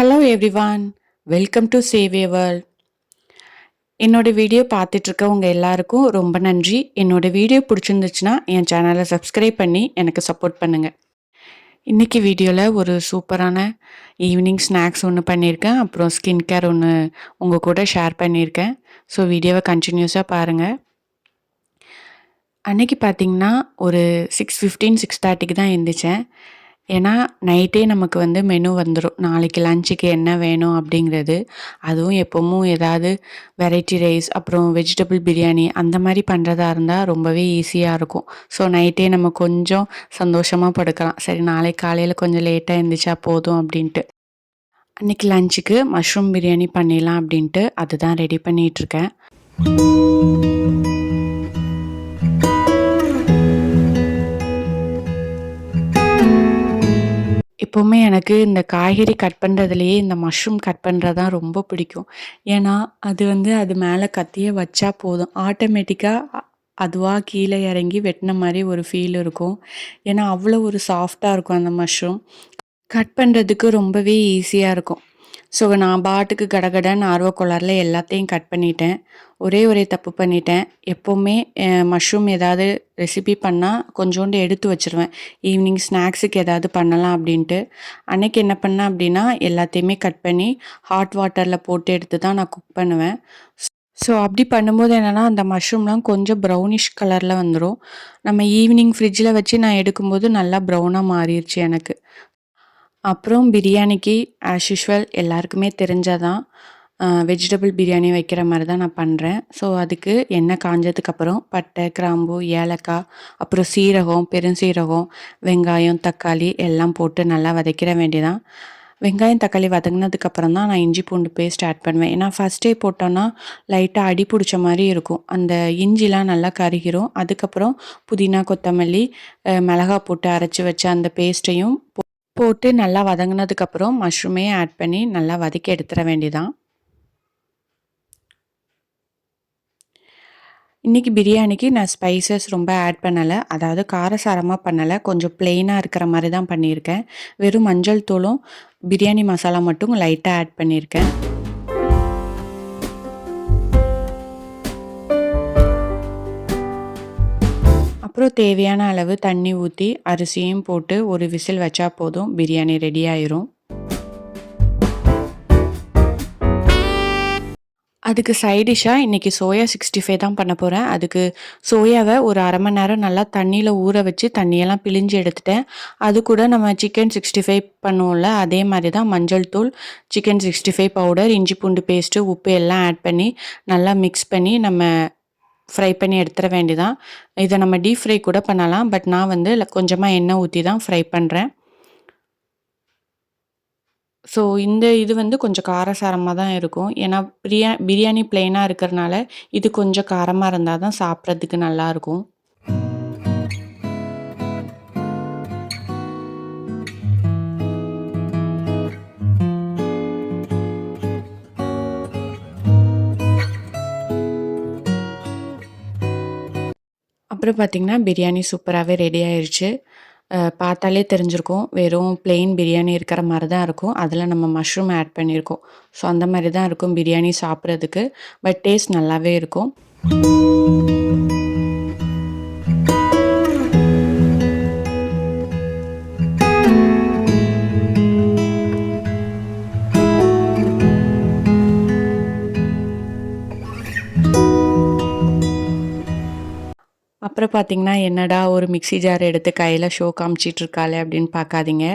Hello everyone welcome to Saviya world என்னோட video பார்த்துட்ருக்க உங்கள் எல்லாருக்கும் ரொம்ப நன்றி. என்னோடய வீடியோ பிடிச்சிருந்துச்சுன்னா என் சேனலை சப்ஸ்கிரைப் பண்ணி எனக்கு சப்போர்ட் பண்ணுங்கள் இன்றைக்கி வீடியோவில் ஒரு சூப்பரான ஈவினிங் ஸ்நாக்ஸ் ஒன்று பண்ணியிருக்கேன். அப்புறம் ஸ்கின் கேர் ஒன்று உங்கள் கூட ஷேர் பண்ணியிருக்கேன். ஸோ வீடியோவை கண்டினியூஸாக பாருங்கள் அன்னைக்கு பார்த்தீங்கன்னா ஒரு சிக்ஸ் ஃபிஃப்டீன் சிக்ஸ் தேர்ட்டிக்கு தான் எழுந்திரிச்சேன் ஏன்னா நைட்டே நமக்கு வந்து மெனு வந்துடும் நாளைக்கு லஞ்சுக்கு என்ன வேணும் அப்படிங்கிறது. அதுவும் எப்போவும் ஏதாவது வெரைட்டி ரைஸ் அப்புறம் வெஜிடபிள் பிரியாணி அந்த மாதிரி பண்ணுறதா இருந்தால் ரொம்பவே ஈஸியாக இருக்கும். ஸோ நைட்டே நம்ம கொஞ்சம் சந்தோஷமாக படுக்கலாம். சரி நாளைக்கு காலையில் கொஞ்சம் லேட்டாக இருந்துச்சா போதும் அப்படின்ட்டு. அன்றைக்கி லஞ்சுக்கு மஷ்ரூம் பிரியாணி பண்ணிடலாம் அப்படின்ட்டு அதுதான் ரெடி பண்ணிகிட்ருக்கேன் எப்போவுமே எனக்கு இந்த காய்கறி கட் பண்ணுறதுலையே இந்த மஷ்ரூம் கட் பண்ணுறது தான் ரொம்ப பிடிக்கும். ஏன்னா அது வந்து அது மேலே கத்தியை வச்சா போதும். ஆட்டோமேட்டிக்காக அதுவாக கீழே இறங்கி வெட்டின மாதிரி ஒரு ஃபீல் இருக்கும். ஏன்னா அவ்வளோ ஒரு சாஃப்டாக இருக்கும் அந்த மஷ்ரூம் கட் பண்ணுறதுக்கு ரொம்பவே ஈஸியாக இருக்கும். ஸோ நான் பாட்டுக்கு கடகடன்னு ஆர்வக்கோளாறில் எல்லாத்தையும் கட் பண்ணிட்டேன். ஒரே ஒரே தப்பு பண்ணிட்டேன். எப்போவுமே மஷ்ரூம் ஏதாவது ரெசிபி பண்ணால் கொஞ்சோண்டு எடுத்து வச்சுருவேன். ஈவினிங் ஸ்நாக்ஸுக்கு ஏதாவது பண்ணலாம் அப்படின்ட்டு. அன்னைக்கு என்ன பண்ணேன் அப்படின்னா எல்லாத்தையுமே கட் பண்ணி ஹாட் வாட்டரில் போட்டு எடுத்து தான் நான் குக் பண்ணுவேன். ஸோ அப்படி பண்ணும்போது என்னென்னா அந்த மஷ்ரூம்லாம் கொஞ்சம் ப்ரௌனிஷ் கலரில் வந்துடும் நம்ம ஈவினிங் ஃப்ரிட்ஜில் வச்சு நான் எடுக்கும்போது நல்லா ப்ரௌனாக மாறிடுச்சு எனக்கு. அப்புறம் பிரியாணிக்கு ஆஸ் யூஷுவல் எல்லாருக்குமே தெரிஞ்சதான். வெஜிடபிள் பிரியாணி வைக்கிற மாதிரி தான் நான் பண்ணுறேன் ஸோ அதுக்கு எண்ணெய் காஞ்சதுக்கப்புறம் பட்டை கிராம்பு ஏலக்காய் அப்புறம் சீரகம் பெருஞ்சீரகம் வெங்காயம் தக்காளி எல்லாம் போட்டு நல்லா வதக்கிட வேண்டியதான் வெங்காயம் தக்காளி வதங்கினதுக்கப்புறம் தான் நான் இஞ்சி பூண்டு பேஸ்ட் ஆட் பண்ணுவேன். ஏன்னா ஃபஸ்ட்டே போட்டோன்னா லைட்டாக அடி பிடிச்ச மாதிரி இருக்கும். அந்த இஞ்சிலாம் நல்லா கருகிரும். அதுக்கப்புறம் புதினா கொத்தமல்லி மிளகா போட்டு அரைச்சி வச்ச அந்த பேஸ்ட்டையும் போட்டு நல்லா வதங்கினதுக்கப்புறம் மஷ்ரூமே ஆட் பண்ணி நல்லா வதக்கி எடுத்துட வேண்டியதான் இன்றைக்கி பிரியாணிக்கு நான் ஸ்பைசஸ் ரொம்ப ஆட் பண்ணலை. அதாவது காரசாரமாக பண்ணலை. கொஞ்சம் பிளெயினாக இருக்கிற மாதிரி தான் பண்ணியிருக்கேன். வெறும் மஞ்சள் தூளும் பிரியாணி மசாலா மட்டும் லைட்டாக ஆட் பண்ணியிருக்கேன். அப்புறம் தேவையான அளவு தண்ணி ஊற்றி அரிசியும் போட்டு ஒரு விசில் வச்சா போதும். பிரியாணி ரெடி ஆயிரும். அதுக்கு சைடிஷ்ஷாக இன்றைக்கி சோயா சிக்ஸ்டி ஃபைவ் தான் பண்ண போகிறேன் அதுக்கு சோயாவை ஒரு அரை மணி நேரம் நல்லா தண்ணியில் ஊற வச்சு தண்ணியெல்லாம் பிழிஞ்சு எடுத்துட்டேன். அது கூட நம்ம சிக்கன் சிக்ஸ்டி ஃபைவ் பண்ணுவோம்ல அதே மாதிரி தான் மஞ்சள் தூள் சிக்கன் சிக்ஸ்டி ஃபைவ் பவுடர் இஞ்சி பூண்டு பேஸ்ட்டு உப்பு எல்லாம் ஆட் பண்ணி நல்லா மிக்ஸ் பண்ணி நம்ம ஃப்ரை பண்ணி எடுத்துட வேண்டிதான் இதை நம்ம டீப் ஃப்ரை கூட பண்ணலாம் பட் நான் வந்து கொஞ்சமாக எண்ணெய் ஊற்றி தான் ஃப்ரை பண்ணுறேன் ஸோ இந்த இது வந்து கொஞ்சம் காரசாரமாக தான் இருக்கும். ஏன்னா பிரியா பிரியாணி பிளெயினாக இருக்கிறனால இது கொஞ்சம் காரமாக இருந்தால் தான் சாப்பிட்றதுக்கு நல்லாயிருக்கும் அப்புறம் பார்த்திங்கன்னா பிரியாணி சூப்பராகவே ரெடி ஆயிடுச்சு பார்த்தாலே தெரிஞ்சிருக்கும். வெறும் பிளெயின் பிரியாணி இருக்கிற மாதிரி தான் இருக்கும். அதில் நம்ம மஷ்ரூம் ஆட் பண்ணியிருக்கோம் ஸோ அந்த மாதிரி தான் இருக்கும் பிரியாணி சாப்பிட்றதுக்கு. பட் டேஸ்ட் நல்லாவே இருக்கும். அப்புறம் பார்த்தீங்கன்னா, என்னடா ஒரு மிக்ஸி ஜார் எடுத்து கையில் ஷோ காமிச்சிட்ருக்காளே அப்படின்னு பார்க்காதீங்க.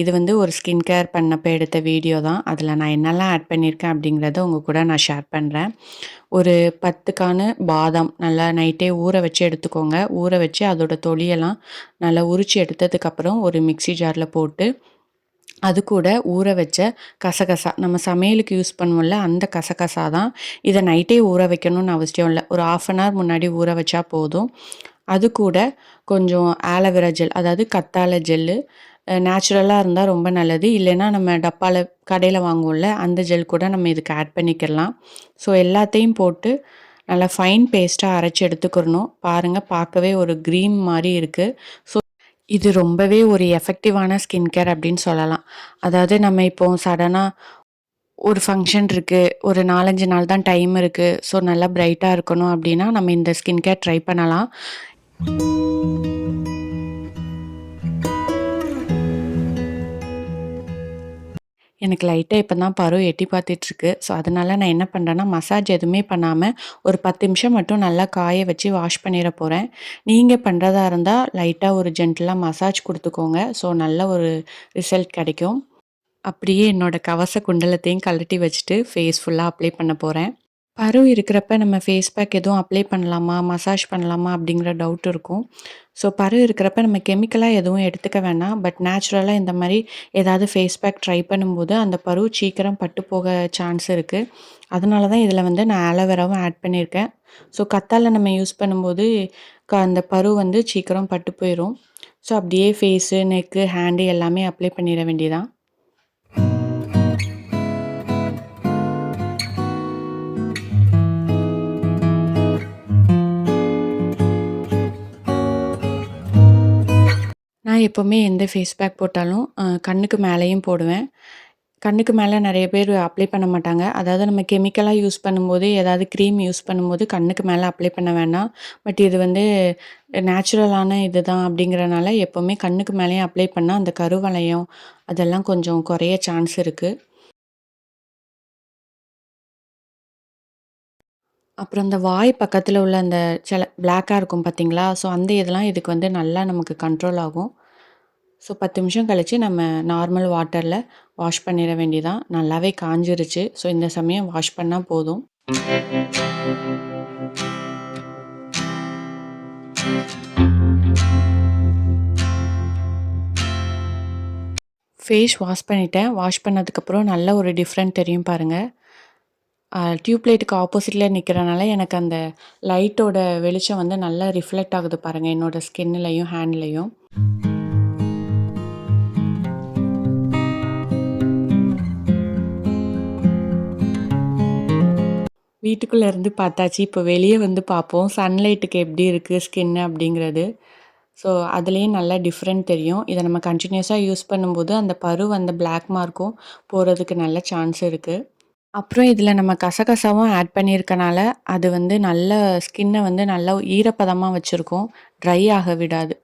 இது வந்து ஒரு ஸ்கின் கேர் பண்ணப்போ எடுத்த வீடியோ தான். அதில் நான் என்னெல்லாம் ஆட் பண்ணியிருக்கேன் அப்படிங்கிறத உங்கள் கூட நான் ஷேர் பண்ணுறேன். ஒரு பத்துக்கான பாதாம் நல்லா நைட்டே ஊற வச்சு எடுத்துக்கோங்க. ஊற வச்சு அதோட தொலியெல்லாம் நல்லா உரித்து எடுத்ததுக்கப்புறம் ஒரு மிக்ஸி ஜாரில் போட்டு அது கூட ஊற வச்ச கசகசா. நம்ம சமையலுக்கு யூஸ் பண்ணுவோம்ல அந்த கசகசா தான் இதை நைட்டே ஊற வைக்கணும்னு அவசியம் இல்லை. ஒரு ஆஃப் அன் ஹவர் முன்னாடி ஊற வச்சா போதும். அது கூட கொஞ்சம் ஆலோவேரா ஜெல் அதாவது கத்தாழை ஜெல்லு நேச்சுரலாக இருந்தால் ரொம்ப நல்லது. இல்லைன்னா நம்ம டப்பாவில் கடையில் வாங்குவோம்ல அந்த ஜெல் கூட நம்ம இதுக்கு ஆட் பண்ணிக்கலாம். ஸோ எல்லாத்தையும் போட்டு நல்லா ஃபைன் பேஸ்ட்டாக அரைச்சி எடுத்துக்கிறணும். பாருங்கள் பார்க்கவே ஒரு க்ரீம் மாதிரி இருக்குது ஸோ இது ரொம்பவே ஒரு எஃபெக்டிவான ஸ்கின் கேர் அப்படின்னு சொல்லலாம். அதாவது நம்ம இப்போ சடனாக ஒரு ஃபங்க்ஷன் இருக்குது ஒரு 4, 5 நாள் தான் டைம் இருக்குது ஸோ நல்லா பிரைட்டாக இருக்கணும் அப்படின்னா, நம்ம இந்த ஸ்கின் கேர் ட்ரை பண்ணலாம். எனக்கு லைட்டாக இப்போ தான் பரு எட்டி பார்த்துட்ருக்கு. ஸோ அதனால நான் என்ன பண்ணுறேன்னா மசாஜ் எதுவுமே பண்ணாமல் ஒரு 10 நிமிஷம் மட்டும் நல்லா காய வச்சு வாஷ் பண்ணிட போகிறேன் நீங்கள் பண்ணுறதா இருந்தால் லைட்டாக ஒரு ஜென்டலாக மசாஜ் கொடுத்துக்கோங்க. ஸோ நல்ல ஒரு ரிசல்ட் கிடைக்கும். அப்படியே என்னோடய கவச குண்டலத்தையும் கழட்டி வச்சுட்டு, ஃபேஸ் ஃபுல்லாக அப்ளை பண்ண போகிறேன் பரு இருக்கிறப்ப நம்ம ஃபேஸ் பேக் எதுவும் அப்ளை பண்ணலாமா? மசாஜ் பண்ணலாமா? அப்படிங்கிற டவுட் இருக்கும். ஸோ பரு இருக்கிறப்ப நம்ம கெமிக்கலாக எதுவும் எடுத்துக்க வேணாம். பட் நேச்சுரலாக இந்த மாதிரி ஏதாவது ஃபேஸ் பேக் ட்ரை பண்ணும்போது, அந்த பரு சீக்கிரம் பட்டு போக சான்ஸ் இருக்குது அதனால தான் இதில் வந்து நான் ஆலோவேராவும் ஆட் பண்ணியிருக்கேன். ஸோ கத்தாழை நம்ம யூஸ் பண்ணும்போது, க அந்த பரு வந்து சீக்கிரம் பட்டு போயிடும் ஸோ அப்படியே ஃபேஸு, நெக்கு, ஹேண்டு எல்லாமே அப்ளை பண்ணிட வேண்டியதான். எப்போவுமே எந்த ஃபேஸ் பேக் போட்டாலும் கண்ணுக்கு மேலேயும் போடுவேன். கண்ணுக்கு மேலே நிறைய பேர் அப்ளை பண்ண மாட்டாங்க. அதாவது நம்ம கெமிக்கலாக யூஸ் பண்ணும்போது, ஏதாவது க்ரீம் யூஸ் பண்ணும்போது கண்ணுக்கு மேலே அப்ளை பண்ண வேணாம். பட் இது வந்து நேச்சுரலான இதுதான் அப்படிங்கிறனால எப்போவுமே கண்ணுக்கு மேலேயும் அப்ளை பண்ணால் அந்த கருவளையம் அதெல்லாம் கொஞ்சம் குறைய சான்ஸ் இருக்குது அப்புறம் இந்த வாய் பக்கத்தில் உள்ள அந்த சில பிளாக்காக இருக்கும் பார்த்தீங்களா? ஸோ அந்த இதெல்லாம் இதுக்கு வந்து நல்லா நமக்கு கண்ட்ரோல் ஆகும். ஸோ 10 நிமிஷம் கழித்து நம்ம நார்மல் வாட்டரில் வாஷ் பண்ணிட வேண்டியதான். நல்லாவே காஞ்சிருச்சு ஸோ இந்த சமயம் வாஷ் பண்ணால் போதும். ஃபேஸ் வாஷ் பண்ணிட்டேன். வாஷ் பண்ணதுக்கப்புறம் நல்ல ஒரு டிஃப்ரெண்ட் தெரியும் பாருங்கள் டியூப் லைட்டுக்கு ஆப்போசிட்டில் நிற்கிறனால எனக்கு அந்த லைட்டோட வெளிச்சம் வந்து நல்லா ரிஃப்ளெக்ட் ஆகுது பாருங்கள் என்னோடய ஸ்கின்னுலையும் ஹேண்ட்லேயும் வீட்டுக்குள்ளே இருந்து பார்த்தாச்சு. இப்போ வெளியே வந்து பார்ப்போம். சன்லைட்டுக்கு எப்படி இருக்குது ஸ்கின் அப்படிங்கிறது. ஸோ அதுலேயும் நல்லா டிஃப்ரெண்ட் தெரியும். இதை நம்ம கண்டினியூஸாக யூஸ் பண்ணும்போது, அந்த பரு அந்த பிளாக் மார்க்கும் போகிறதுக்கு நல்ல சான்ஸ் இருக்குது அப்புறம் இதில் நம்ம கசகசாவும் ஆட் பண்ணியிருக்கனால, அது வந்து நல்ல ஸ்கின்னை வந்து நல்லா ஈரப்பதமாக வச்சுருக்கோம் ட்ரை ஆக விடாது.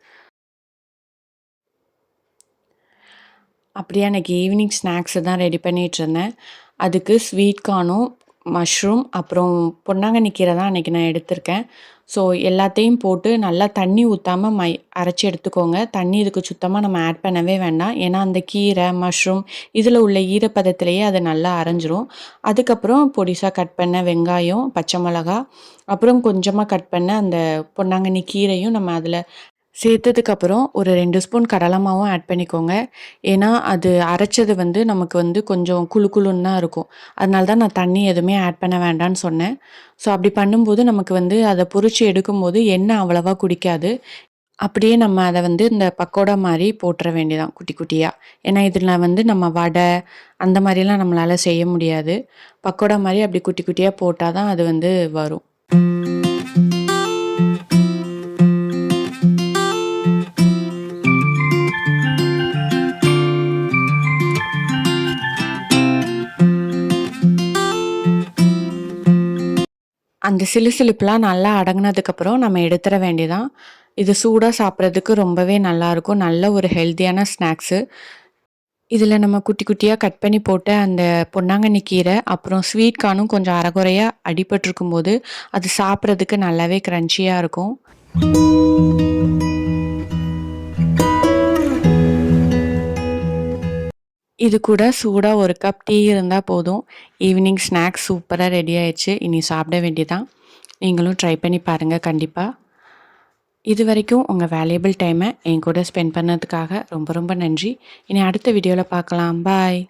அப்படியே அன்னைக்கு ஈவினிங் ஸ்நாக்ஸ் தான் ரெடி பண்ணிகிட்ருந்தேன் அதுக்கு ஸ்வீட் கார்னும், மஷ்ரூம் அப்புறம் பொன்னாங்கண்ணி கீரை தான் அன்னைக்கு நான் எடுத்திருக்கேன். ஸோ எல்லாத்தையும் போட்டு நல்லா தண்ணி ஊற்றாமல் மை அரைச்சி எடுத்துக்கோங்க. தண்ணி இதுக்கு சுத்தமாக நம்ம ஆட் பண்ணவே வேண்டாம். ஏன்னா அந்த கீரை, மஷ்ரூம் இதில் உள்ள ஈரப்பதத்திலேயே அது நல்லா அரைஞ்சிரும். அதுக்கப்புறம் பொடிசாக கட் பண்ண வெங்காயம், பச்சை மிளகா, அப்புறம் கொஞ்சமாக கட் பண்ண அந்த பொன்னாங்கண்ணி கீரையும் நம்ம அதில் சேர்த்ததுக்கப்புறம் ஒரு ரெண்டு ஸ்பூன் கடலை மாவும் ஆட் பண்ணிக்கோங்க. ஏன்னா, அது அரைச்சது வந்து நமக்கு வந்து கொஞ்சம் குளு குளுன்னு தான் இருக்கும். அதனால தான் நான் தண்ணி எதுவுமே ஆட் பண்ண வேண்டான்னு சொன்னேன். ஸோ அப்படி பண்ணும்போது நமக்கு வந்து அதை பொறிச்சு எடுக்கும்போது எண்ணெய் அவ்வளவா குடிக்காது. அப்படியே நம்ம அதை வந்து இந்த பக்கோடா மாதிரி போட்டுற வேண்டியதான் குட்டி குட்டியாக ஏன்னா, இதில் வந்து நம்ம வடை அந்த மாதிரிலாம் நம்மளால் செய்ய முடியாது. பக்கோடா மாதிரி அப்படி குட்டி குட்டியாக போட்டால் தான் அது வந்து வரும். அந்த சிலுசிலுப்புலாம் நல்லா அடங்கினதுக்கப்புறம் நம்ம எடுத்துற வேண்டியதான். இது சூடாக சாப்பிட்றதுக்கு ரொம்பவே நல்லாயிருக்கும். நல்ல ஒரு ஹெல்த்தியான ஸ்நாக்ஸு. இதில் நம்ம குட்டி குட்டியாக கட் பண்ணி போட்ட அந்த பொன்னாங்கண்ணி கீரை, அப்புறம் ஸ்வீட் கார்னும் கொஞ்சம் அடிபட்டுருக்கும் போது அது சாப்பிட்றதுக்கு நல்லாவே க்ரன்ச்சியாக இருக்கும். இது கூட சூடாக ஒரு கப் டீ இருந்தால் போதும். ஈவினிங் ஸ்நாக்ஸ் சூப்பராக ரெடி ஆயிடுச்சு இனி சாப்பிட வேண்டியதான். நீங்களும் ட்ரை பண்ணி பாருங்கள் கண்டிப்பாக இது வரைக்கும் உங்கள் வேல்யூபிள் டைமை என் கூட ஸ்பெண்ட் பண்ணதுக்காக ரொம்ப ரொம்ப நன்றி. இனி அடுத்த வீடியோவில் பார்க்கலாம். பாய்.